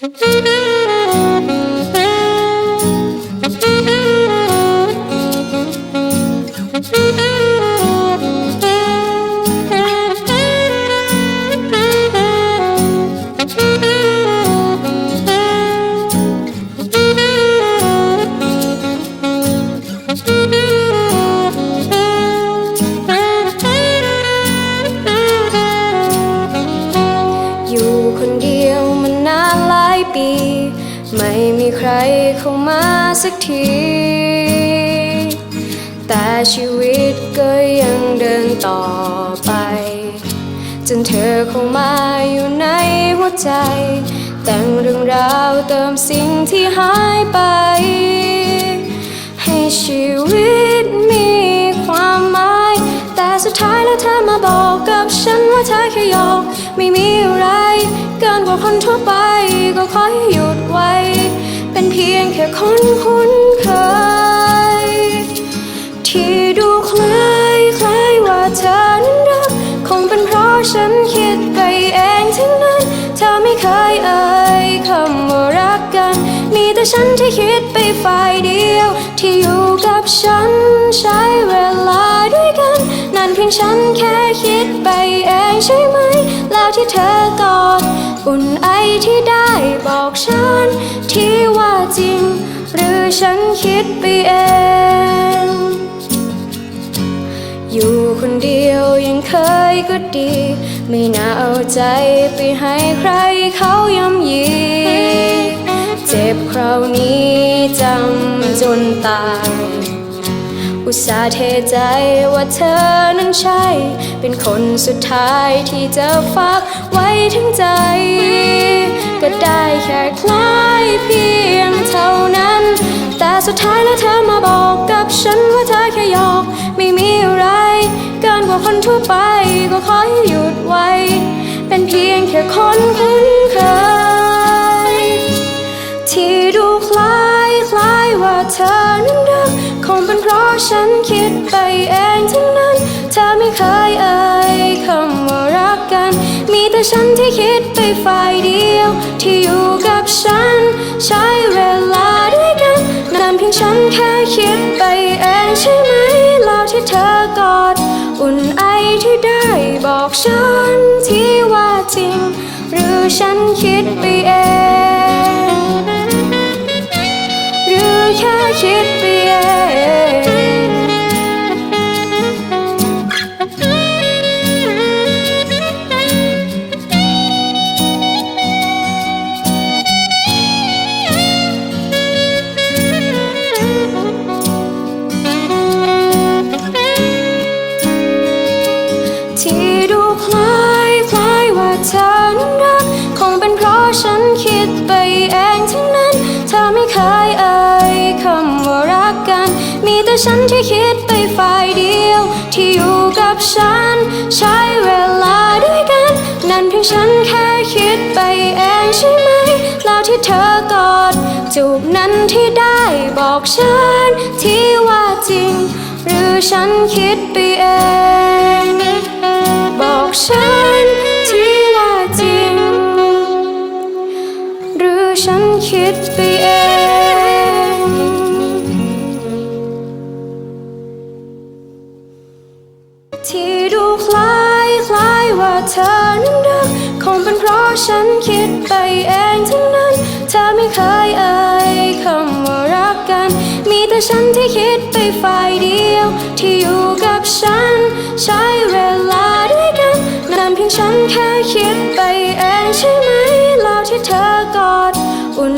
嗯 ใครเข้ามาสักที แต่ชีวิตก็ยังเดินต่อไป จนเธอเข้ามาอยู่ในหัวใจ แต่งเรื่องราวเติมสิ่งที่หายไป ให้ชีวิตมีความหมาย แต่สุดท้ายแล้วเธอมาบอกกับฉันว่าเธอแค่หยอกไม่มีอะไร เกินกว่าคนทั่วไปก็ขอให้ คนคุ้นเคยที่ดูคล้ายคล้ายว่าเธอนั้นรัก คงเป็นเพราะฉันคิดไปเองทั้งนั้น เธอไม่เคยเอ่ยคำว่ารักกัน มีแต่ฉันที่คิดไปฝ่ายเดียว ที่อยู่กับฉันใช้เวลาด้วยกัน นั่นเพียงฉันแค่คิดไปเองใช่ไหม แล้วที่เธอกอด อุ่นไอที่ได้บอกฉัน ที่ว่าจริง หรือฉันคิดไปเอง อยู่คนเดียวยังเคยก็ดี ไม่น่าเอาใจไปให้ใครเขายำยี เจ็บคราวนี้จำจนตาย อุตส่าห์เทใจว่าเธอนั้นใช่ เป็นคนสุดท้ายที่จะฝากไว้ทั้งใจ ก็ได้แค่คล้ายเพียงเท่านั้น แต่สุดท้ายแล้วเธอมาบอกกับฉันว่าเธอแค่หยอกไม่มีอะไรเกินกว่าคนทั่วไปก็ขอให้หยุดไว้ เป็นเพียงแค่คนคุ้นเคยที่ดู ไปเองทั้งนั้น เธอไม่เคยเอ่ยคำว่ารักกัน มีแต่ฉันที่คิดไปฝ่ายเดียว ที่อยู่กับฉัน ใช้เวลาด้วยกันนั่นเพียงฉันแค่คิดไปเองใช่ไหมแล้วที่เธอกอด อุ่นไอที่ได้บอกฉันที่ว่าจริง หรือฉันคิดไปเองหรือแค่คิดไปเอง ที่ดูคล้ายคล้ายว่าเธอนั้นรัก คงเป็นเพราะฉันคิดไปเองทั้งนั้น เธอไม่เคยเอ่ยคำว่ารักกัน มีแต่ฉันที่คิดไปฝ่ายเดียว ที่อยู่กับฉัน ใช้เวลาด้วยกัน นั่นเพียงฉันแค่คิดไปเองใช่ไหม แล้วที่เธอกอดจูบนั้นที่ได้บอกฉันที่ว่าจริง หรือฉันคิดไปเอง บอกฉันที่ว่าจริง หรือฉันคิดไปเองที่ดูคล้ายคล้ายว่าเธอนั้นรักคงเป็นเพราะฉันคิดไปเองทั้งนั้น เธอไม่เคยเอ่ยคำว่ารักกัน มีแต่ฉันที่คิดไปฝ่ายเดียว ที่อยู่กับฉัน ใช้เวลา ฉันแค่คิดไปเองใช่ไหมแล้วที่เธอกอดอุ่น